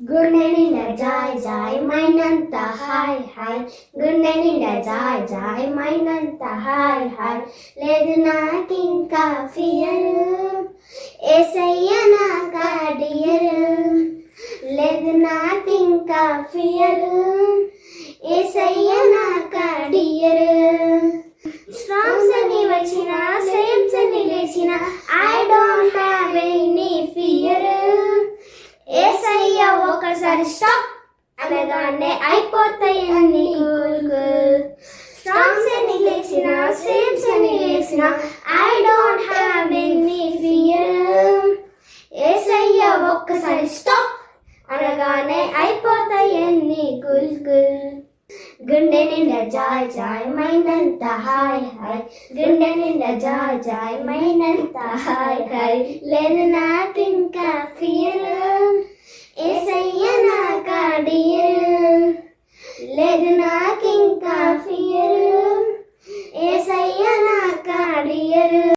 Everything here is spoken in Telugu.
గుండెనిండ జాయ్ జాయ్ మైనంత హాయ్ హాయ్. గుండెనిండ జాయ్ జాయ్ మైనంత హాయ్ హాయ్. లేదు నాకింకా ఫియరు ఏసయ్య నా డియరు. లేదు నాకింకా ఫియరు ఏసయ్య నా కాడియర్ స్ట్రాంగ్స్ అని వచ్చిన సేమ్స్ అని లేచిన I don't have any fear Yesayya ఒకసారి స్టాప్ అనగానే అయిపోతాయి అన్ని స్ట్రాంగ్స్ అని లేచిన సేమ్స్ అని లేచిన I don't have any fear Yesayya ఒక్కసారి స్టాప్ అనగానే అయిపోతాయి అన్ని కుల్ గుండె నిండా జాయ్ జాయ్ మైనంత హాయ్ హాయ్. గుండె నిండా జాయ్ జాయ్ మైనంత హాయ్ హాయ్. లేదు నాకింకా ఫియర్ ఏసయ్య నా కాడియర్ లేదు నాకింకా ఫియరు ఏసయ్య నా కాడియరు.